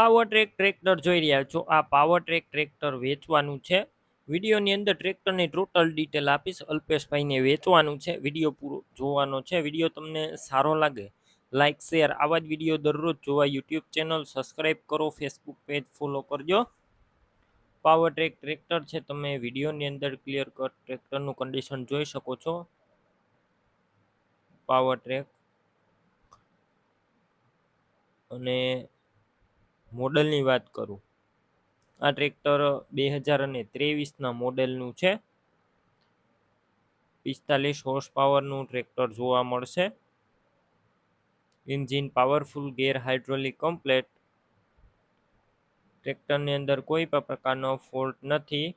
Power track tractor જોઈ રહ્યા છો. આ પાવર ટ્રેક ટ્રેક્ટર વેચવાનું છે. વિડીયોની અંદર ટ્રેક્ટરની ટોટલ ડિટેલ આપીશ. અલ્પેશભાઈને વેચવાનું છે. વીડિયો પૂરો જોવાનો છે. વીડિયો તમને સારો લાગે લાઇક શેર આવા જ વીડિયો દરરોજ જોવા યુટ્યુબ ચેનલ સબસ્ક્રાઈબ કરો ફેસબુક પેજ ફોલો કરજો. પાવર ટ્રેક ટ્રેક્ટર છે. તમે વિડીયોની અંદર ક્લિયર કટ ટ્રેક્ટરનું કન્ડિશન જોઈ શકો છો. પાવર ટ્રેક અને મોડલની વાત કરું. આ ટ્રેક્ટર બે હજાર અને ત્રેવીસના મોડેલનું છે. પિસ્તાલીસ હોર્સ પાવરનું ટ્રેક્ટર જોવા મળશે. Engine powerful gear hydraulic complete ટ્રેક્ટરની અંદર કોઈ પણ પ્રકારનો ફોલ્ટ નથી.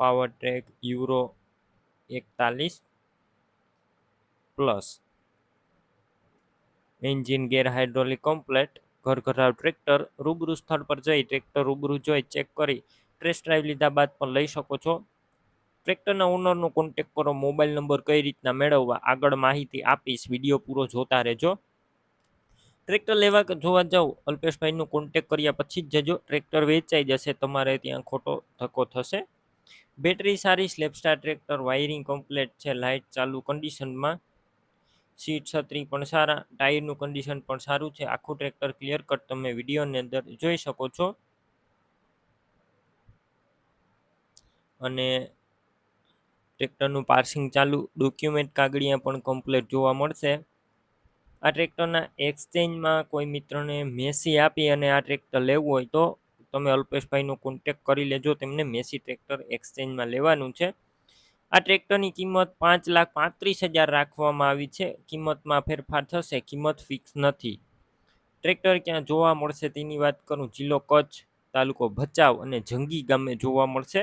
પાવર ટ્રેક યુરો એકતાલીસ plus engine gear hydraulic complete ઘર ઘરાવ ટ્રેક્ટર, રૂબરૂ સ્થળ પર જઈ ટ્રેક્ટર રૂબરૂ જોઈ ચેક કરી, ટેસ્ટ ડ્રાઈવ લીધા બાદ પણ લઈ શકો છો. ટ્રેક્ટરના ઓનરનો કોન્ટેક કરો, મોબાઈલ નંબર કઈ રીતના મેળવવા, આગળ માહિતી આપીશ, વીડિયો પૂરો જોતા રહેજો. ટ્રેક્ટર લેવા જોવા જાવ, અલ્પેશભાઈનો કોન્ટેક કર્યા પછી જ જજો, ટ્રેક્ટર વેચાઈ જશે, તમારે ત્યાં ખોટો ધક્કો થશે. બેટરી સારી સ્લેપસ્ટાર ટ્રેક્ટર, વાયરિંગ કમ્પ્લેટ છે લાઇટ ચાલુ કન્ડિશનમાં સીટ છત્રી પણ સારા, ટાયરનું કન્ડિશન પણ સારું છે. આખું ટ્રેક્ટર ક્લિયર કટ તમે વિડીયોની અંદર જોઈ શકો છો. અને ટ્રેક્ટરનું પાર્સિંગ ચાલુ ડોક્યુમેન્ટ કાગળિયા પણ કમ્પ્લેટ જોવા મળશે. આ ટ્રેક્ટરના એક્સચેન્જમાં કોઈ મિત્રને મેસી આપી અને આ ટ્રેક્ટર લેવું હોય તો તમે અલ્પેશભાઈનો કોન્ટેક કરી લેજો. તેમને મેસી ટ્રેક્ટર એક્સચેન્જમાં લેવાનું છે. આ ટ્રેક્ટરની કિંમત પાંચ લાખ પાંત્રીસ હજાર રાખવામાં આવી છે. કિંમતમાં ફેરફાર થશે, કિંમત ફિક્સ નથી. ટ્રેક્ટર ક્યાં જોવા મળશે તેની વાત કરું, જિલ્લો કચ્છ, તાલુકો ભચાઉ અને જંગી ગામે જોવા મળશે.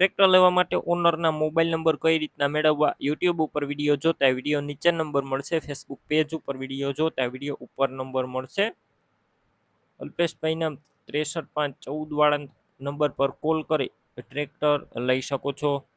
ટ્રેક્ટર લેવા માટે ઓનરના મોબાઈલ નંબર કઈ રીતના મેળવવા, યુટ્યુબ ઉપર વીડિયો જોતા વીડિયો નીચે નંબર મળશે, ફેસબુક પેજ ઉપર વીડિયો જોતા વીડિયો ઉપર નંબર મળશે. અલ્પેશભાઈના ત્રેસઠ પાંચ ચૌદ વાળા નંબર પર કોલ કરી ટ્રેક્ટર લઈ શકો છો.